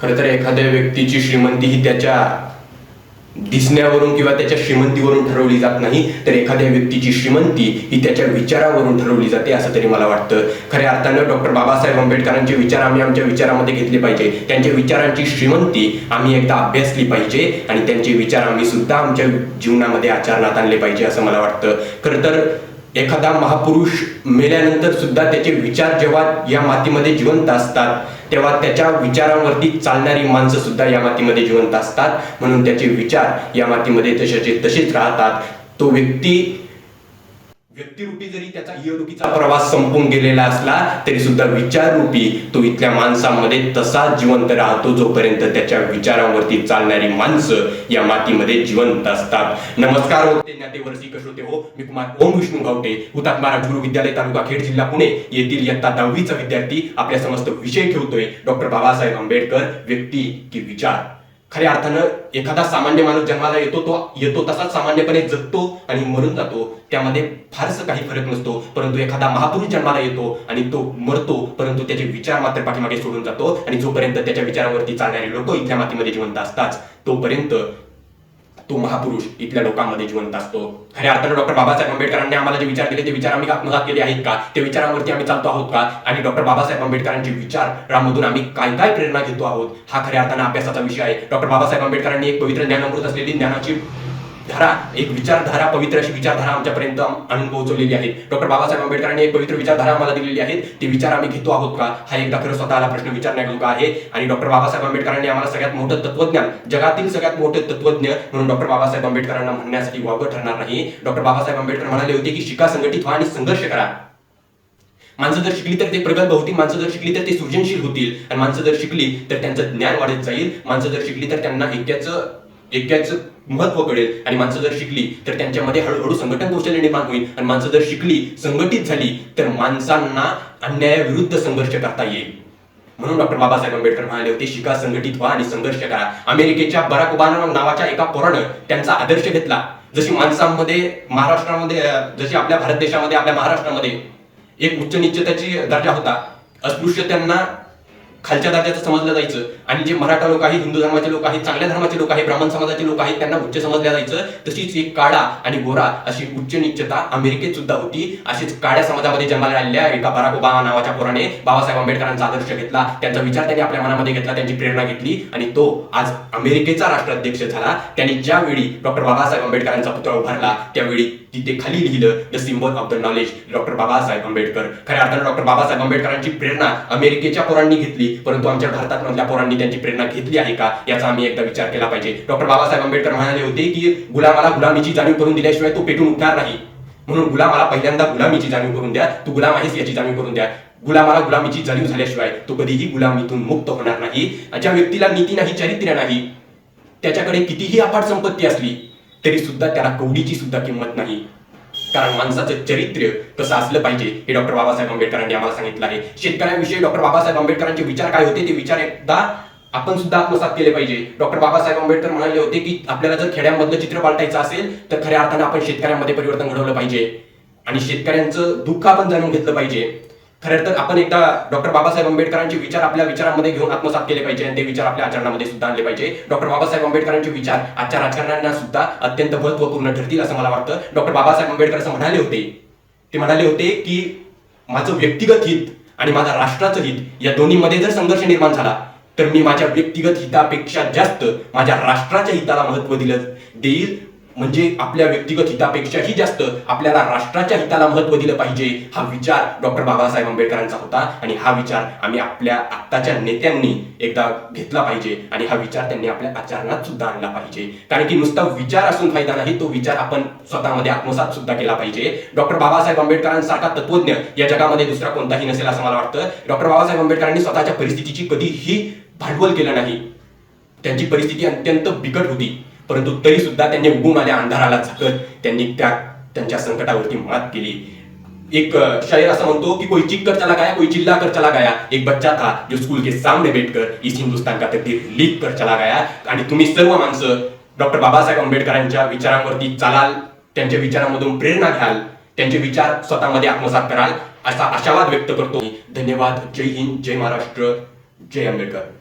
खरं तर एखाद्या व्यक्तीची श्रीमंती ही त्याच्या दिसण्यावरून किंवा त्याच्या श्रीमंतीवरून ठरवली जात नाही तर एखाद्या व्यक्तीची श्रीमंती ही त्याच्या विचारावरून ठरवली जाते असं तरी मला वाटतं. खऱ्या अर्थानं डॉक्टर बाबासाहेब आंबेडकरांचे विचार आम्ही आमच्या विचारामध्ये घेतले पाहिजे. त्यांच्या विचारांची श्रीमंती आम्ही एकदा अभ्यासली पाहिजे आणि त्यांचे विचार आम्ही सुद्धा आमच्या जीवनामध्ये आचरणात आणले पाहिजे असं मला वाटतं. खरं तर एखादा महापुरुष मेल्यानंतर सुद्धा त्याचे विचार जेव्हा या मातीमध्ये जिवंत असतात तेव्हा त्याच्या विचारांवरती चालणारी माणसं सुद्धा या मातीमध्ये जिवंत असतात. म्हणून त्याचे विचार या मातीमध्ये तशाचे तसेच राहतात. तो व्यक्ती व्यक्तिरूपी जरी त्याचा इहलोकीचा प्रवास संपून गेलेला असला तरी सुद्धा विचाररूपी तो इथल्या माणसामध्ये तसाच जिवंत राहतो जोपर्यंत त्याच्या विचारांवरती चालणारी माणसं या मातीमध्ये जिवंत असतात. नमस्कार होते ज्ञाते वर्षी कसोते हो मी कुमार ओम विष्णू गावटे हुतात्मा राजगुरू विद्यालय तालुका खेड जिल्हा पुणे येथील इयत्ता दहावीचा विद्यार्थी आपल्या समस्त विषय ठेवतोय डॉक्टर बाबासाहेब आंबेडकर व्यक्ती की विचार. खऱ्या अर्थानं एखादा सामान्य माणूस जन्माला येतो तो येतो तसाच सामान्यपणे जगतो आणि मरून जातो. त्यामध्ये फारसं काही फरक नसतो. परंतु एखादा महापुरुष जन्माला येतो आणि तो मरतो परंतु त्याचे विचार मात्र पाठीमागे सोडून जातो आणि जोपर्यंत त्याच्या विचारावरती चालणारे लोक इथल्या मातीमध्ये जिवंत असतात तोपर्यंत तो महापुरुष इथल्या लोकांमध्ये जिवंत असतो. खऱ्या अर्थानं डॉक्टर बाबासाहेब आंबेडकरांनी आम्हाला जे विचार दिले ते विचार आम्ही आत्मसात केले आहेत का? ते विचारांवरती आम्ही चालतो आहोत का? आणि डॉक्टर बाबासाहेब आंबेडकरांचे विचारांमधून आम्ही काय काय प्रेरणा घेतो आहोत? हा खऱ्या अर्थानं अभ्यासाचा विषय आहे. डॉक्टर बाबासाहेब आंबेडकरांनी एक पवित्र ज्ञानामृत असलेली ज्ञानाची धारा एक विचारधारा पवित्र अशी विचारधारा आमच्यापर्यंत आणून पोहोचवलेली आहे. डॉक्टर बाबासाहेब आंबेडकरांनी एक पवित्र विचारधारा आम्हाला दिलेली आहे. ते विचार आम्ही घेतो आहोत का? हा एकदा खरं स्वतःला प्रश्न विचारण्याजोगा आहे. आणि डॉक्टर बाबासाहेब आंबेडकरांनी आम्हाला सगळ्यात मोठं तत्वज्ञान जगातील सगळ्यात मोठे तत्वज्ञ म्हणून डॉक्टर बाबासाहेब आंबेडकरांना म्हणण्यासाठी वावग ठरणार नाही. डॉक्टर बाबासाहेब आंबेडकर म्हणाले होते की शिका संघटित व्हा आणि संघर्ष करा. माणसं जर शिकली तर ते प्रगल्भ होतील माणसं जर शिकली तर ते सृजनशील होतील. आणि माणसं जर शिकली तर त्यांचं ज्ञान वाढत जाईल. माणसं जर शिकली तर त्यांना ऐक्याचं ऐक्याचं महत्त्व कळेल आणि माणसं जर शिकली तर त्यांच्यामध्ये हळूहळू संघटन कौशल्य निर्माण होईल. आणि माणसं जर शिकली संघटित झाली तर माणसांना अन्यायाविरुद्ध संघर्ष करता येईल. म्हणून डॉक्टर बाबासाहेब आंबेडकर म्हणाले होते शिका संघटित व्हा आणि संघर्ष करा. अमेरिकेच्या बराक ओबामा नावाच्या एका पोरानं त्यांचा आदर्श घेतला. जशी माणसांमध्ये महाराष्ट्रामध्ये जशी आपल्या भारत देशामध्ये आपल्या महाराष्ट्रामध्ये एक उच्च निश्चिताची दर्जा होता अस्पृश्य त्यांना खालच्या दर्जाचं समजलं जायचं. आणि जे मराठा लोक आहेत हिंदू धर्माचे लोक आहेत चांगल्या धर्माचे लोक आहेत ब्राह्मण समाजाचे लोक आहेत त्यांना उच्च समजल्या जायचं. तशीच एक काळा आणि गोरा अशी उच्च निश्चता अमेरिकेत सुद्धा होती. अशीच काळ्या समाजामध्ये जन्माला आलेल्या एका बराक ओबामा नावाच्या पोराने बाबासाहेब आंबेडकरांचा आदर्श घेतला. त्यांचा विचार त्यांनी आपल्या मनामध्ये घेतला त्यांची प्रेरणा घेतली. आणि तो आज अमेरिकेचा राष्ट्राध्यक्ष झाला. त्यांनी ज्यावेळी डॉक्टर बाबासाहेब आंबेडकरांचा पुतळा उभारला त्यावेळी तिथे खाली लिहिलं the symbol of the knowledge doctor Babasaheb Ambedkar. खऱ्या अर्थानं डॉक्टर बाबासाहेब आंबेडकरांची प्रेरणा अमेरिकेच्या पोरांनी घेतली. परंतु आमच्या भारतात मधल्या पोरांनी त्यांची प्रेरणा घेतली आहे का याचा आम्ही एकदा विचार केला पाहिजे. डॉक्टर बाबासाहेब आंबेडकर म्हणाले होते की गुलामाला गुलामीची जाणीव करून दिल्याशिवाय तो पेटून उठणार नाही. म्हणून गुलामाला पहिल्यांदा गुलामीची जाणीव करून द्या तू गुलाम आहेस याची जाणीव करून द्या. गुलामाला गुलामीची जाणीव झाल्याशिवाय तो कधीही गुलामीतून मुक्त होणार नाही. ज्या व्यक्तीला नीती नाही चारित्र्य नाही त्याच्याकडे कितीही अफाट संपत्ती असली तरी सुद्धा त्याला कवडीची सुद्धा किंमत नाही. कारण माणसाचं चरित्र कसं असलं पाहिजे. हे डॉक्टर बाबासाहेब आंबेडकरांनी आम्हाला सांगितलं आहे. शेतकऱ्यांविषयी डॉक्टर बाबासाहेब आंबेडकरांचे विचार काय होते ते विचार एकदा आपण सुद्धा आत्मसात केले पाहिजे. डॉक्टर बाबासाहेब आंबेडकर म्हणाले होते की आपल्याला जर खेड्यांमधलं चित्र पालटायचं असेल तर खऱ्या अर्थानं आपण शेतकऱ्यांमध्ये परिवर्तन घडवलं पाहिजे. आणि शेतकऱ्यांचं दुःख आपण जाणून घेतलं पाहिजे. खरं तर आपण एकदा डॉक्टर बाबासाहेब आंबेडकरांचे विचार आपल्या विचारांमध्ये घेऊन आत्मसात केले पाहिजे आणि ते विचार आपल्या आचरणामध्ये सुद्धा आणले पाहिजे. डॉक्टर बाबासाहेब आंबेडकरांचे विचार आजच्या राजकारण्यांना सुद्धा अत्यंत महत्त्वपूर्ण ठरतील असं मला वाटतं. डॉक्टर बाबासाहेब आंबेडकर असं म्हणाले होते. ते म्हणाले होते की माझं व्यक्तिगत हित आणि माझा राष्ट्राचं हित या दोन्हीमध्ये जर संघर्ष निर्माण झाला तर मी माझ्या व्यक्तिगत हितापेक्षा जास्त माझ्या राष्ट्राच्या हिताला महत्त्व दिलं देईल म्हणजे आपल्या व्यक्तिगत हितापेक्षाही जास्त आपल्याला राष्ट्राच्या हिताला महत्त्व दिलं पाहिजे हा विचार डॉक्टर बाबासाहेब आंबेडकरांचा होता. आणि हा विचार आम्ही आपल्या आत्ताच्या नेत्यांनी एकदा घेतला पाहिजे आणि हा विचार त्यांनी आपल्या आचरणात सुद्धा आणला पाहिजे. कारण की नुसता विचार असून फायदा नाही तो विचार आपण स्वतःमध्ये आत्मसात सुद्धा केला पाहिजे. डॉक्टर बाबासाहेब आंबेडकरांसारखा तत्वज्ञ या जगामध्ये दुसरा कोणताही नसेल असं मला वाटतं. डॉक्टर बाबासाहेब आंबेडकरांनी स्वतःच्या परिस्थितीची कधीही भांडवल केलं नाही. त्यांची परिस्थिती अत्यंत बिकट होती. परंतु तरी सुद्धा त्यांनी उगून आल्या अंधाराला झाकत त्यांनी त्या त्यांच्या संकटावरती मात केली. एक शायर असं म्हणतो की कोई चिक कर चला गया कोई चिल्ला कर चला गया. एक बच्चा था जो स्कूल के सामने बैठकर इस हिंदुस्तान का तकदीर लिख कर चला गया. आणि तुम्ही सर्व माणसं डॉक्टर बाबासाहेब आंबेडकरांच्या विचारांवरती चालाल त्यांच्या विचारांमधून प्रेरणा घ्याल त्यांचे विचार स्वतःमध्ये आत्मसात कराल असा आशावाद व्यक्त करतो धन्यवाद. जय हिंद जय महाराष्ट्र जय आंबेडकर.